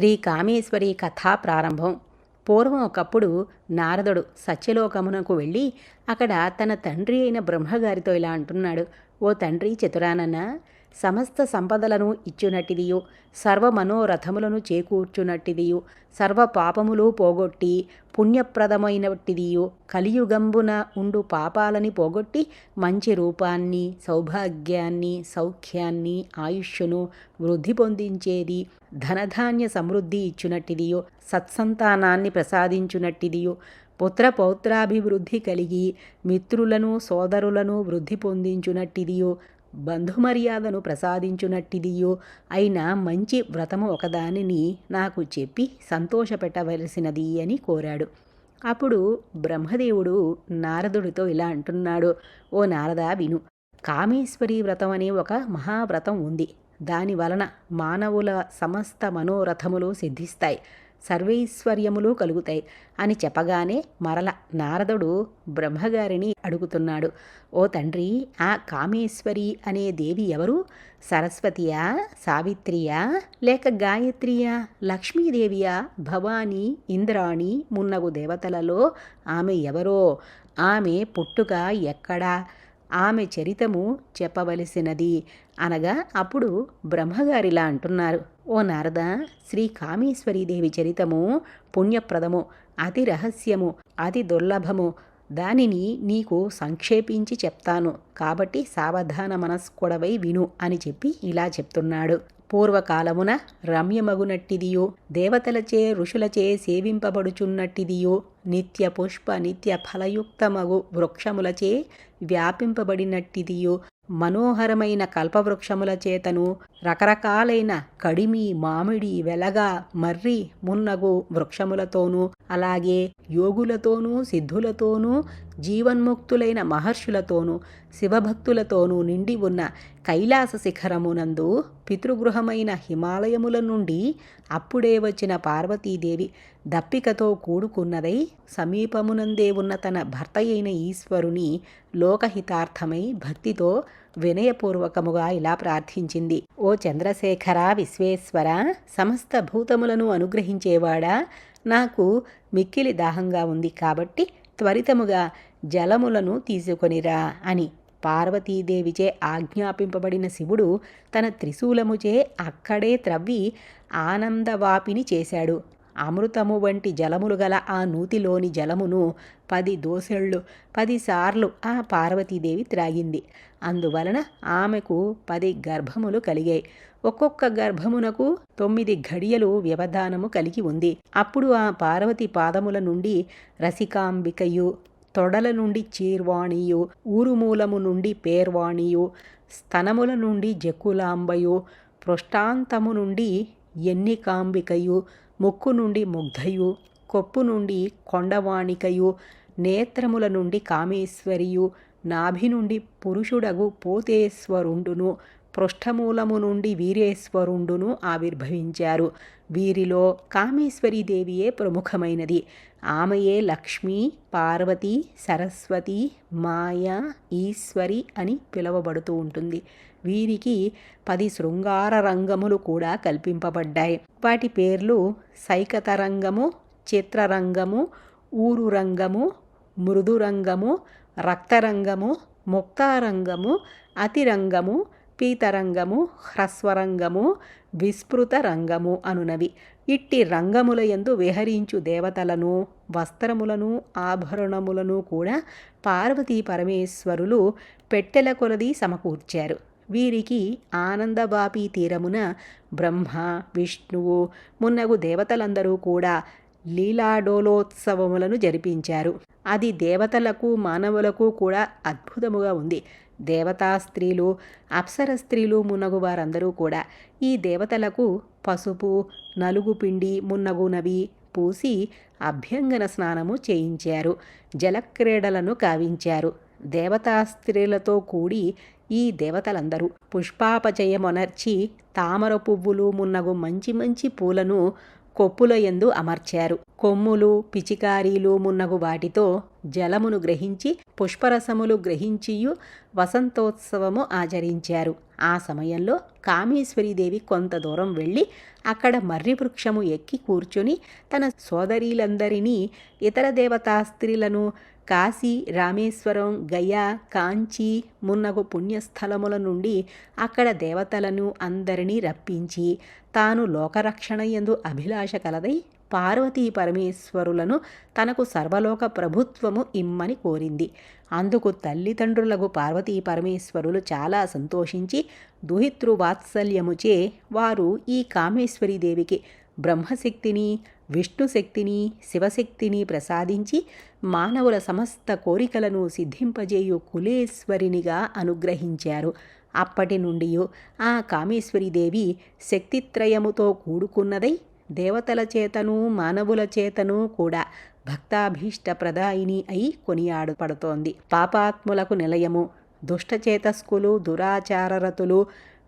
శ్రీ కామేశ్వరి కథా ప్రారంభం. పూర్వం ఒకప్పుడు నారదుడు సత్యలోకమునకు వెళ్ళి అక్కడ తన తండ్రి అయిన బ్రహ్మగారితో ఇలా అంటున్నాడు ఓ తండ్రి చతురానన్న సమస్త సంపదలను ఇచ్చునట్టిదియు. సర్వ మనోరథములను చేకూర్చునట్టిదియు. సర్వ పాపములు పోగొట్టి పుణ్యప్రదమైనట్టిదియు కలియుగంబున ఉండు పాపాలని పోగొట్టి మంచి రూపాన్ని సౌభాగ్యాన్ని సౌఖ్యాన్ని ఆయుష్యును వృద్ధి పొందించేది ధనధాన్య సమృద్ధి ఇచ్చునట్టిదియు. సత్సంతానాన్ని ప్రసాదించునట్టిదియు. పుత్ర పౌత్రాభివృద్ధి కలిగి మిత్రులను సోదరులను వృద్ధి పొందించునట్టిదియు. బంధుమర్యాదను ప్రసాదించునట్టిదియో అయిన మంచి వ్రతము ఒకదానిని నాకు చెప్పి సంతోషపెట్టవలసినది అని కోరాడు. అప్పుడు బ్రహ్మదేవుడు నారదుడితో ఇలా అంటున్నాడు ఓ నారద విను. కామేశ్వరి వ్రతం అనే ఒక మహావ్రతం ఉంది. దాని వలన మానవుల సమస్త మనోరథములు సిద్ధిస్తాయి. సర్వైశ్వర్యములు కలుగుతాయి అని చెప్పగానే మరల నారదుడు బ్రహ్మగారిని అడుగుతున్నాడు ఓ తండ్రి ఆ కామేశ్వరి అనే దేవి ఎవరు? సరస్వతియా సావిత్రియా లేక గాయత్రియా లక్ష్మీదేవియా భవానీ ఇంద్రాణి మున్నగు దేవతలలో ఆమె ఎవరో? ఆమె పుట్టుక ఎక్కడా? ఆమె చరితము చెప్పవలసినది. అనగా అప్పుడు బ్రహ్మగారిలా అంటున్నారు. ఓ నారద శ్రీ కామేశ్వరీదేవి చరితము పుణ్యప్రదము అతి రహస్యము అతి దుర్లభము. దానిని నీకు సంక్షేపించి చెప్తాను. కాబట్టి సావధాన మనస్కొడవై విను అని చెప్పి ఇలా చెప్తున్నాడు. పూర్వకాలమున రమ్యమగునట్టిదియో దేవతలచే ఋషులచే సేవింపబడుచున్నట్టిదియో నిత్య పుష్ప నిత్య ఫలయుక్తమగు వృక్షములచే వ్యాపింపబడినట్టిదియో మనోహరమైన కల్పవృక్షముల చేతను రకరకాలైన కడిమి మామిడి వెలగ మర్రి మున్నగు వృక్షములతోనూ అలాగే యోగులతోనూ సిద్ధులతోనూ జీవన్ముక్తులైన మహర్షులతోనూ శివభక్తులతోనూ నిండి ఉన్న కైలాస శిఖరమునందు పితృగృహమైన హిమాలయముల నుండి అప్పుడే వచ్చిన పార్వతీదేవి దప్పికతో కూడుకున్నదై సమీపమునందే ఉన్న తన భర్త అయిన ఈశ్వరుని లోకహితార్థమై భక్తితో వినయపూర్వకముగా ఇలా ప్రార్థించింది. ఓ చంద్రశేఖర విశ్వేశ్వర సమస్త భూతములను అనుగ్రహించేవాడా? నాకు మిక్కిలి దాహంగా ఉంది కాబట్టి త్వరితముగా జలములను తీసుకొనిరా అని పార్వతీదేవిచే ఆజ్ఞాపింపబడిన శివుడు తన త్రిశూలముచే అక్కడే త్రవ్వి ఆనందవాపిని చేశాడు. అమృతము వంటి జలములు గల ఆ నూతిలోని జలమును పది దోసెళ్ళు పదిసార్లు ఆ పార్వతీదేవి త్రాగింది. అందువలన ఆమెకు పది గర్భములు కలిగాయి. ఒక్కొక్క గర్భమునకు తొమ్మిది ఘడియలు వ్యవధానము కలిగి ఉంది. అప్పుడు ఆ పార్వతి పాదముల నుండి రసికాంబికయు తొడల నుండి చీర్వాణియు ఊరుమూలము నుండి పేర్వాణియు స్తనముల నుండి జకులాంబయు పృష్టాంతము నుండి ఎన్నికాంబికయు ముక్కు నుండి ముగ్ధయు కొప్పు నుండి కొండవాణికయు నేత్రముల నుండి కామేశ్వరియు నాభి నుండి పురుషుడగు పోతేశ్వరుండును పృష్ఠమూలము నుండి వీరేశ్వరుండును ఆవిర్భవించారు. వీరిలో కామేశ్వరీదేవియే ప్రముఖమైనది. ఆమెయే లక్ష్మి పార్వతి సరస్వతి మాయ ఈశ్వరి అని పిలువబడుతూ ఉంటుంది. వీరికి పది శృంగార రంగములు కూడా కల్పింపబడ్డాయి. వాటి పేర్లు సైకతరంగము చిత్రరంగము ఊరు రంగము మృదురంగము రక్తరంగము ముక్తారంగము అతిరంగము పీతరంగము హ్రస్వరంగము విస్మృత రంగము అనునవి. ఇట్టి రంగముల ఎందు విహరించు దేవతలను వస్త్రములను ఆభరణములను కూడా పార్వతీ పరమేశ్వరులు పెట్టెల కొలది సమకూర్చారు. వీరికి ఆనందబాపి తీరమున బ్రహ్మ విష్ణువు మున్నగు దేవతలందరూ కూడా లీలాడోలోత్సవములను జరిపించారు. అది దేవతలకు మానవులకు కూడా అద్భుతముగా ఉంది. దేవతా స్త్రీలు అప్సర స్త్రీలు మున్నగు వారందరూ కూడా ఈ దేవతలకు పసుపు నలుగు పిండి మున్నగునవి పూసి అభ్యంగన స్నానము చేయించారు. జలక్రీడలను కావించారు. దేవతా స్త్రీలతో కూడి ఈ దేవతలందరూ పుష్పాపచయమొనర్చి తామర పువ్వులు మున్నగు మంచి మంచి పూలను కొప్పుల ఎందు అమర్చారు. కొమ్ములు పిచికారీలు మున్నగు వాటితో జలమును గ్రహించి పుష్పరసములు గ్రహించియు వసంతోత్సవము ఆచరించారు. ఆ సమయంలో కామేశ్వరీదేవి కొంత దూరం వెళ్ళి అక్కడ మర్రి వృక్షము ఎక్కి కూర్చుని తన సోదరీలందరినీ ఇతర దేవతా స్త్రీలను కాశీ రామేశ్వరం గయా కాంచి మున్నగు పుణ్యస్థలముల నుండి అక్కడ దేవతలను అందరినీ రప్పించి తాను లోకరక్షణ ఎందు అభిలాష కలదై పార్వతీ పరమేశ్వరులను తనకు సర్వలోక ప్రభుత్వము ఇమ్మని కోరింది. అందుకు తల్లిదండ్రులకు పార్వతీ పరమేశ్వరులు చాలా సంతోషించి దుహితృ వాత్సల్యముచే వారు ఈ కామేశ్వరీదేవికి బ్రహ్మశక్తిని విష్ణుశక్తిని శివశక్తిని ప్రసాదించి మానవుల సమస్త కోరికలను సిద్ధింపజేయు కులేశ్వరినిగా అనుగ్రహించారు. అప్పటి నుండి ఆ కామేశ్వరీదేవి శక్తిత్రయముతో కూడుకున్నదై దేవతల చేతను మానవుల చేతను కూడా భక్తాభీష్ట ప్రదాయిని అయి కొనియాడపడుతోంది పాపాత్ములకు నిలయము దుష్టచేతస్కులు దురాచారరతులు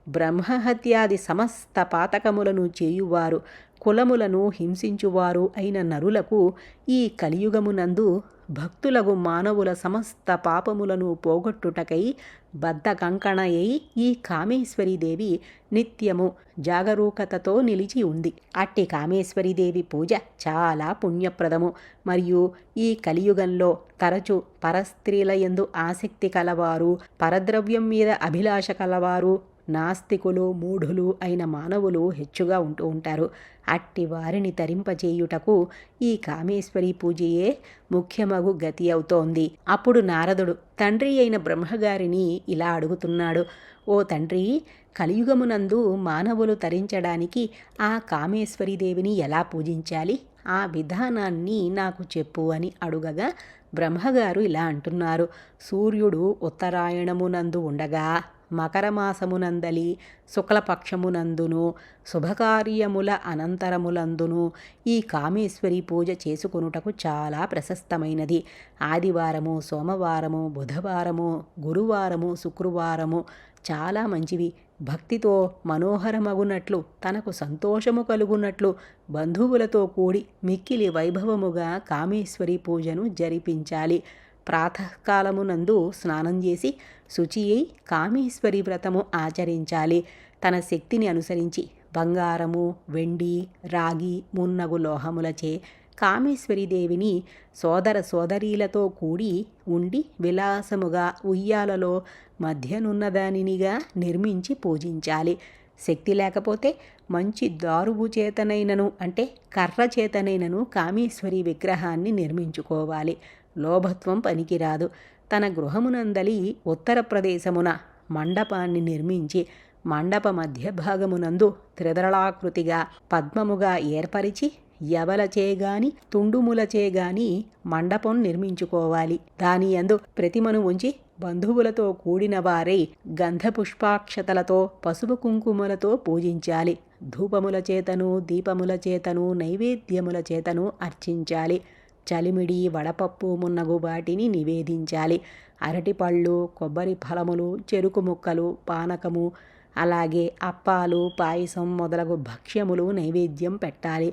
బ్రహ్మహత్యాది సమస్త పాతకములను చేయువారు కులములను హింసించువారు అయిన నరులకు ఈ కలియుగమునందు భక్తులకు మానవుల సమస్త పాపములను పోగొట్టుటకై బద్ధ కంకణయై ఈ కామేశ్వరీదేవి నిత్యము జాగరూకతతో నిలిచి ఉంది. అట్టి కామేశ్వరీదేవి పూజ చాలా పుణ్యప్రదము. మరియు ఈ కలియుగంలో తరచు పరస్త్రీల ఎందు ఆసక్తి కలవారు పరద్రవ్యం మీద అభిలాష కలవారు నాస్తికులు మూఢులు అయిన మానవులు హెచ్చుగా ఉంటూ ఉంటారు. అట్టి వారిని తరింపచేయుటకు ఈ కామేశ్వరి పూజయే ముఖ్యమగు గతి అవుతోంది. అప్పుడు నారదుడు తండ్రి అయిన బ్రహ్మగారిని ఇలా అడుగుతున్నాడు. ఓ తండ్రి కలియుగమునందు మానవులు తరించడానికి ఆ కామేశ్వరీదేవిని ఎలా పూజించాలి? ఆ విధానాన్ని నాకు చెప్పు అని అడుగగా బ్రహ్మగారు ఇలా అంటున్నారు. సూర్యుడు ఉత్తరాయణమునందు ఉండగా మకరమాసమునందలి శుక్లపక్షమునందును శుభకార్యముల అనంతరములందును ఈ కామేశ్వరి పూజ చేసుకొనుటకు చాలా ప్రశస్తమైనది. ఆదివారము సోమవారము బుధవారము గురువారము శుక్రవారము చాలా మంచివి. భక్తితో మనోహరమగునట్లు తనకు సంతోషము కలుగునట్లు బంధువులతో కూడి మిక్కిలి వైభవముగా కామేశ్వరి పూజను జరిపించాలి. ప్రాతకాలమునందు స్నానం చేసి శుచి అయి కామేశ్వరి వ్రతము ఆచరించాలి. తన శక్తిని అనుసరించి బంగారము వెండి రాగి మున్నగు లోహములచే కామేశ్వరీదేవిని సోదర సోదరీలతో కూడి ఉండి విలాసముగా ఉయ్యాలలో మధ్యనున్నదానినిగా నిర్మించి పూజించాలి. శక్తి లేకపోతే మంచి దారువు చేతనైనను అంటే కర్ర చేతనైనను కామేశ్వరి విగ్రహాన్ని నిర్మించుకోవాలి. లోభత్వం పనికిరాదు. తన గృహమునందలి ఉత్తర ప్రదేశమున మండపాన్ని నిర్మించి మండప మధ్య భాగమునందు త్రిదళాకృతిగా పద్మముగా ఏర్పరిచి యవలచేగాని తుండుములచేగాని మండపం నిర్మించుకోవాలి. దాని యందు ప్రతిమను ఉంచి బంధువులతో కూడిన వారై గంధపుష్పాక్షతలతో పసుపు కుంకుమలతో పూజించాలి. ధూపముల చేతను దీపముల చేతను నైవేద్యముల చేతను అర్చించాలి. చలిమిడి వడపప్పు మున్నగు వాటిని నివేదించాలి. అరటిపళ్ళు కొబ్బరి ఫలములు చెరుకు ముక్కలు పానకము అలాగే అప్పాలు పాయసం మొదలగు భక్ష్యములు నైవేద్యం పెట్టాలి.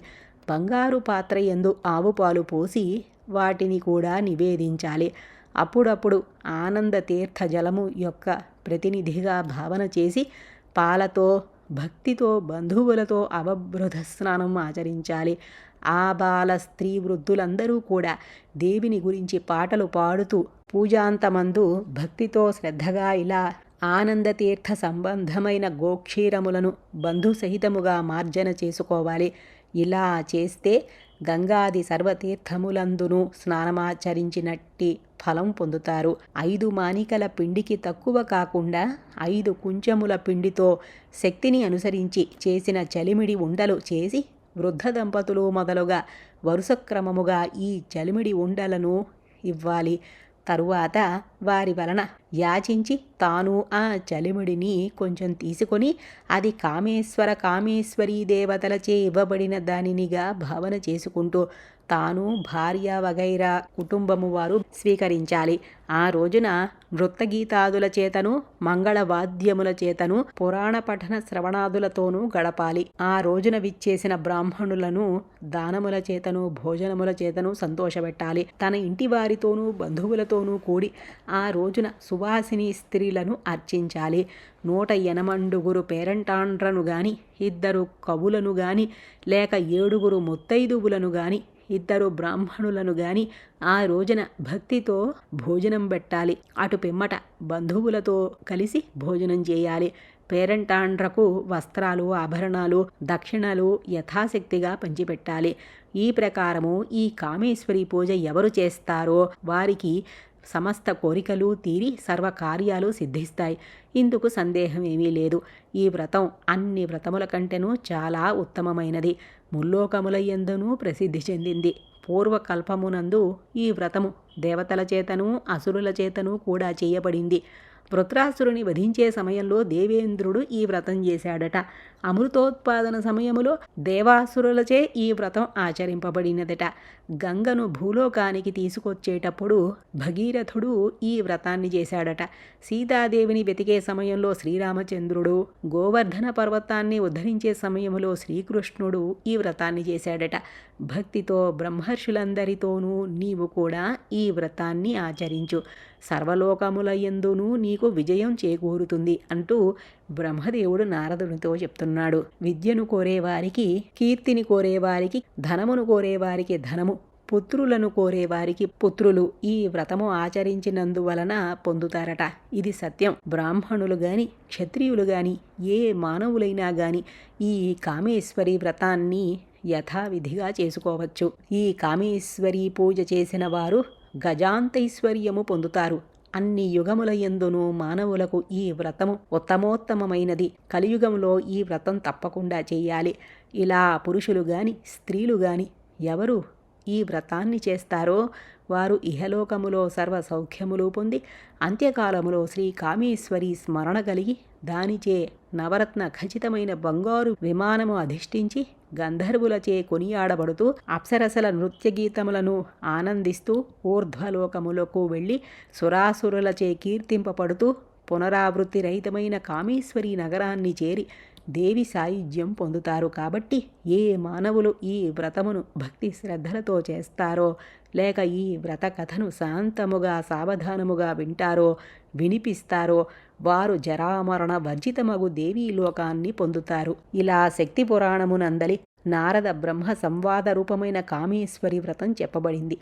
బంగారు పాత్ర ఎందు ఆవు పాలు పోసి వాటిని కూడా నివేదించాలి. అప్పుడప్పుడు ఆనంద తీర్థ జలము యొక్క ప్రతినిధిగా భావన చేసి పాలతో భక్తితో బంధువులతో అవబృధ స్నానం ఆచరించాలి. ఆ బాల స్త్రీ వృద్ధులందరూ కూడా దేవిని గురించి పాటలు పాడుతూ పూజాంతమందు భక్తితో శ్రద్ధగా ఇలా ఆనందతీర్థ సంబంధమైన గోక్షీరములను బంధుసహితముగా మార్జన చేసుకోవాలి. ఇలా చేస్తే గంగాది సర్వతీర్థములందును స్నానమాచరించినట్టి ఫలం పొందుతారు. ఐదు మానికల పిండికి తక్కువ కాకుండా ఐదు కుంచముల పిండితో శక్తిని అనుసరించి చేసిన చలిమిడి ఉండలు చేసి వృద్ధ దంపతులు మొదలుగా వరుస క్రమముగా ఈ చలిమిడి ఉండలను ఇవ్వాలి. తరువాత వారి వలన యాచించి తాను ఆ చలిముడిని కొంచెం తీసుకొని అది కామేశ్వర కామేశ్వరీ దేవతలచే ఇవ్వబడిన దానినిగా భావన చేసుకుంటూ తాను భార్య వగైరా కుటుంబము వారు స్వీకరించాలి. ఆ రోజున నృత్తగీతాదుల చేతను మంగళవాద్యముల చేతను పురాణ పఠన శ్రవణాదులతోనూ గడపాలి. ఆ రోజున విచ్చేసిన బ్రాహ్మణులను దానముల చేతను భోజనముల చేతను సంతోషపెట్టాలి. తన ఇంటి వారితోనూ బంధువులతోనూ కూడి ఆ రోజున సువాసిని స్త్రీలను అర్చించాలి. నూట ఎనమండుగురు పేరంటాండ్రను గాని ఇద్దరు కవులను గాని లేక ఏడుగురు ముత్తైదువులను గాని ఇద్దరు బ్రాహ్మణులను గాని ఆ రోజున భక్తితో భోజనం పెట్టాలి. అటు పిమ్మట బంధువులతో కలిసి భోజనం చేయాలి. పేరంటాండ్రకు వస్త్రాలు ఆభరణాలు దక్షిణలు యథాశక్తిగా పంచిపెట్టాలి. ఈ ప్రకారము ఈ కామేశ్వరి పూజ ఎవరు చేస్తారో వారికి సమస్త కోరికలు తీరి సర్వకార్యాలు సిద్ధిస్తాయి. ఇందుకు సందేహం ఏమీ లేదు. ఈ వ్రతం అన్ని వ్రతముల కంటేనూ చాలా ఉత్తమమైనది. ముల్లోకముల ఎందునూ ప్రసిద్ధి చెందింది. పూర్వకల్పమునందు ఈ వ్రతము దేవతల చేతను అసురుల చేతను కూడా చేయబడింది. వృత్రాసురుని వధించే సమయంలో దేవేంద్రుడు ఈ వ్రతం చేశాడట. అమృతోత్పాదన సమయములో దేవాసురులచే ఈ వ్రతం ఆచరింపబడినదట. గంగను భూలోకానికి తీసుకొచ్చేటప్పుడు భగీరథుడు ఈ వ్రతాన్ని చేశాడట. సీతాదేవిని వెతికే సమయంలో శ్రీరామచంద్రుడు గోవర్ధన పర్వతాన్ని ఉద్ధరించే సమయంలో శ్రీకృష్ణుడు ఈ వ్రతాన్ని చేశాడట. భక్తితో బ్రహ్మర్షులందరితోనూ నీవు కూడా ఈ వ్రతాన్ని ఆచరించు. సర్వలోకముల ఎందునూ నీకు విజయం చేకూరుతుంది అంటూ బ్రహ్మదేవుడు నారదునితో చెప్తున్నాడు. విద్యను కోరేవారికి కీర్తిని కోరేవారికి ధనమును కోరేవారికి ధనము పుత్రులను కోరేవారికి పుత్రులు ఈ వ్రతము ఆచరించినందువలన పొందుతారట. ఇది సత్యం. బ్రాహ్మణులు గాని క్షత్రియులు గాని ఏ మానవులైనా గాని ఈ కామేశ్వరి వ్రతాన్ని యథావిధిగా చేసుకోవచ్చు. ఈ కామేశ్వరి పూజ చేసిన వారు గజాంతైశ్వర్యము పొందుతారు. అన్ని యుగముల ఎందును మానవులకు ఈ వ్రతము ఉత్తమోత్తమమైనది. కలియుగంలో ఈ వ్రతం తప్పకుండా చేయాలి. ఇలా పురుషులు గాని స్త్రీలు గాని ఎవరు ఈ వ్రతాన్ని చేస్తారో వారు ఇహలోకములో సర్వ సౌఖ్యములు పొంది అంత్యకాలములో శ్రీ కామేశ్వరి స్మరణ కలిగి దానిచే నవరత్న ఖచ్చితమైన బంగారు విమానము అధిష్ఠించి గంధర్వులచే కొనియాడబడుతూ అప్సరసల నృత్య గీతములను ఆనందిస్తూ ఊర్ధ్వలోకములకు వెళ్ళి సురాసురులచే కీర్తింపబడుతూ పునరావృత్తి రహితమైన కామేశ్వరి నగరాన్ని చేరి దేవి సాయుధ్యం పొందుతారు కాబట్టి ఏ మానవులు ఈ వ్రతమును భక్తి శ్రద్ధలతో చేస్తారో లేక ఈ వ్రత కథను శాంతముగా సావధానముగా వింటారో వినిపిస్తారో వారు జరామరణ వర్జితమగు దేవీ లోకాన్ని పొందుతారు. ఇలా శక్తి పురాణమునందలి నారద బ్రహ్మ సంవాద రూపమైన కామేశ్వరి వ్రతం చెప్పబడింది.